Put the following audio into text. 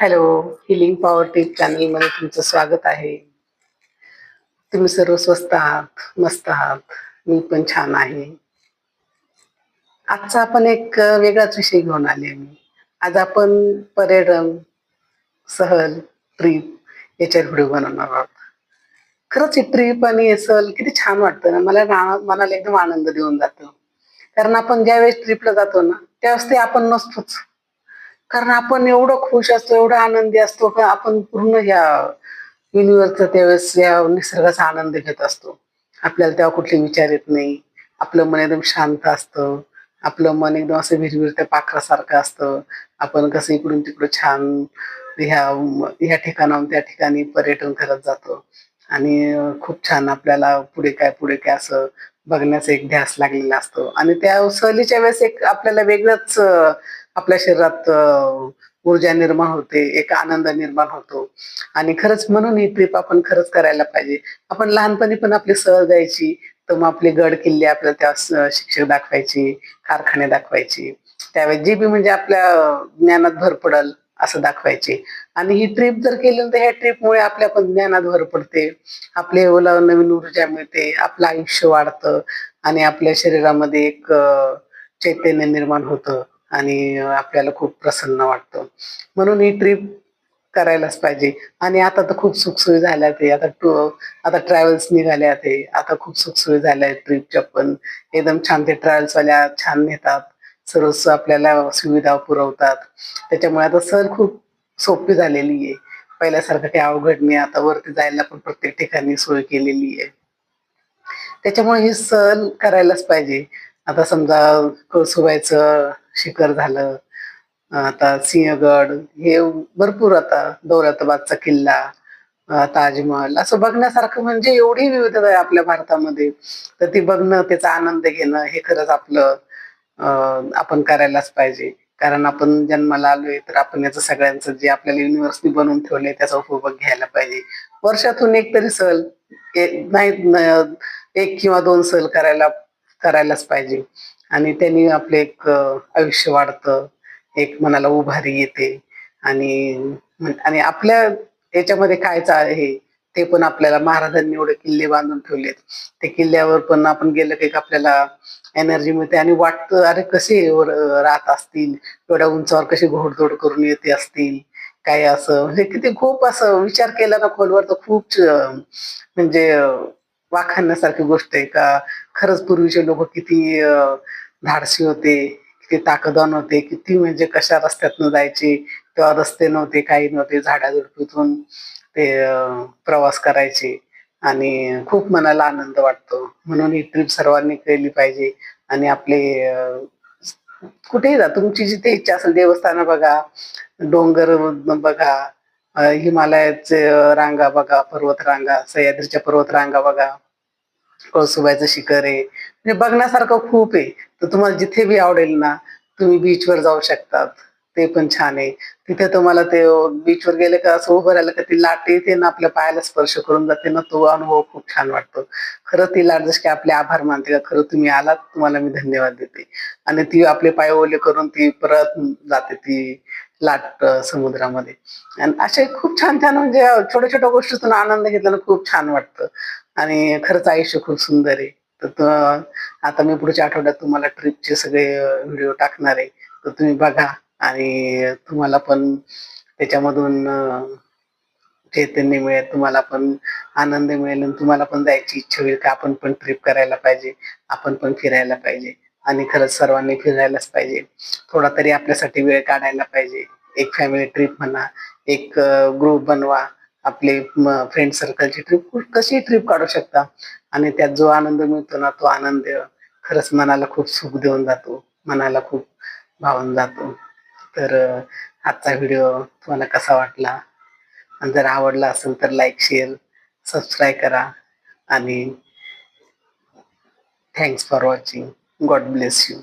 Hello healing power टीप चॅनलमध्ये तुमचं स्वागत आहे. तुम्ही सर्व स्वस्त आहात मस्त आहात. मी पण छान आहे. आजचा आपण एक वेगळाच विषय घेऊन आले मी. आज आपण पर्यटन सहल ट्रिप याच्यावर व्हिडिओ बनवणार आहोत. खरंच ही ट्रिप आणि सहल किती छान वाटतं ना. मला मनाला एकदम आनंद देऊन जातो. कारण आपण ज्यावेळेस ट्रिपला जातो ना त्यावेळेस ते आपण नसतोच. कारण आपण एवढं खुश असतो एवढा आनंदी असतो का आपण पूर्ण ह्या युनिव्हर्सचा त्यावेळेस या निसर्गाचा आनंद घेत असतो. आपल्याला तेव्हा कुठले विचार येत नाही. आपलं मन एकदम शांत असतं. आपलं मन एकदम असं विरविरत्या पाखरासारखं असतं. आपण कसं इकडून तिकडं छान ह्या ह्या ठिकाणाहून त्या ठिकाणी पर्यटन करत जातो. आणि खूप छान आपल्याला पुढे काय पुढे काय असं बघण्याचा एक ध्यास लागलेला असतो. आणि त्या सहलीच्या वेळेस एक आपल्याला वेगळंच आपल्या शरीरात ऊर्जा निर्माण होते एक आनंद निर्माण होतो. आणि खरंच म्हणून ही ट्रिप आपण खरंच करायला पाहिजे. आपण लहानपणी पण आपली सहल जायची तर मग आपले गड किल्ले आपल्याला त्या शिक्षक दाखवायची कारखाने दाखवायची. त्यावेळेस जे बी म्हणजे आपल्या ज्ञानात भर पडल असं दाखवायचे. आणि ही ट्रिप जर केली तर ह्या ट्रिपमुळे आपल्या पण ज्ञानात भर पडते. आपले ओला नवीन ऊर्जा मिळते आपलं आयुष्य वाढतं आणि आपल्या शरीरामध्ये एक चैतन्य निर्माण होतं. आणि आपल्याला खूप प्रसन्न वाटतं. म्हणून ही ट्रिप करायलाच पाहिजे. आणि आता तर खूप सुखसोयी झाल्या ते आता टू आता ट्रॅव्हल्स निघाल्या ते आता खूप सुखसोयी झाल्या ट्रिपच्या पण. एकदम छान ते ट्रॅव्हल्स वाल्या छान नेतात. सर्व आपल्याला सुविधा पुरवतात. त्याच्यामुळे आता सहल खूप सोपी झालेली आहे. पहिल्यासारखं काही अवघड नाही. आता वरती जायला पण प्रत्येक ठिकाणी सोय केलेली आहे. त्याच्यामुळे ही सहल करायलाच पाहिजे. आता समजा कळसुबायचं शिखर झालं. आता सिंहगड हे भरपूर आता दौलताबादचा किल्ला ताजमहल असं बघण्यासारखं म्हणजे एवढी विविधता आहे आपल्या भारतामध्ये. तर ती बघणं त्याचा आनंद घेणं हे खरंच आपलं आपण करायलाच पाहिजे. कारण आपण जन्माला आलोय तर आपण याचं सगळ्यांचं जे आपल्याला युनिव्हर्सिटी बनवून ठेवलंय त्याचा उपभोग घ्यायला पाहिजे. वर्षातून एक तरी सहल नाही एक किंवा दोन सहल करायला करायलाच पाहिजे. आणि त्यांनी आपलं एक आयुष्य वाढतं. एक मनाला उभारी येते. आणि आणि आपल्या याच्यामध्ये कायच आहे ते पण आपल्याला महाराजांनी एवढे किल्ले बांधून ठेवलेत. ते किल्ल्यावर पण आपण गेलं की आपल्याला एनर्जी मिळते आणि वाटतं अरे कसे राहत असतील? एवढ्या उंचावर कशी घोडदोड करून येते असतील? काय असं? म्हणजे किती खूप असं विचार केला ना खोलवर तर खूप म्हणजे वाखाणण्यासारखी गोष्ट आहे का? खरंच पूर्वीचे लोक किती अं, धाडसी होते किती ताकदवान होते किती म्हणजे कशा रस्त्यातनं जायचे तेव्हा रस्ते नव्हते काही नव्हते झाडाझुडपीतून ते प्रवास करायचे. आणि खूप मनाला आनंद वाटतो. म्हणून ही ट्रिप सर्वांनी केली पाहिजे. आणि आपले कुठेही जा तुमची जिथे इच्छा असेल देवस्थान बघा डोंगर बघा हिमालयाचे रांगा बघा पर्वत रांगा सह्याद्रीच्या पर्वत रांगा बघा. कळसुबाईचं शिखर आहे. म्हणजे बघण्यासारखं खूप आहे. तर तुम्हाला जिथे बी आवडेल ना तुम्ही बीचवर जाऊ शकतात. ते पण छान आहे. तिथे तुम्हाला ते बीचवर गेले का असं उभं राहिलं का ती लाट येते ना आपल्या पायाला स्पर्श करून जाते ना तो अनुभव खूप छान वाटतो. खरं ती लाट जशी की आपले आभार मानते का खरं तुम्ही आलात तुम्हाला मी धन्यवाद देते. आणि ती आपले पाय ओले करून ती परत जाते ती लाट समुद्रामध्ये. आणि असे खूप छान छान म्हणजे छोट्या छोट्या गोष्टीतून आनंद घेतल्यानं खूप छान वाटतं. आणि खरंच आयुष्य खूप सुंदर आहे. तर आता मी पुढच्या आठवड्यात तुम्हाला ट्रिपचे सगळे व्हिडिओ टाकणार आहे. तर तुम्ही बघा आणि तुम्हाला पण त्याच्यामधून चैतन्य मिळेल तुम्हाला पण आनंद मिळेल आणि तुम्हाला पण जायची इच्छा होईल का आपण पण ट्रिप करायला पाहिजे आपण पण फिरायला पाहिजे आणि खरंच सर्वांनी फिरायलाच पाहिजे. थोडा तरी आपल्यासाठी वेळ काढायला पाहिजे. एक फॅमिली ट्रिप म्हणा एक ग्रुप बनवा. आपले फ्रेंड सर्कलची ट्रिप कशी ट्रिप काढू शकता? आणि त्यात जो आनंद मिळतो ना तो आनंद खरंच मनाला खूप सुख देऊन जातो मनाला खूप भावून जातो. तर आजचा व्हिडिओ तुम्हाला कसा वाटला? आणि जर आवडला असेल तर लाईक शेअर सबस्क्राईब करा. आणि thanks for watching God bless you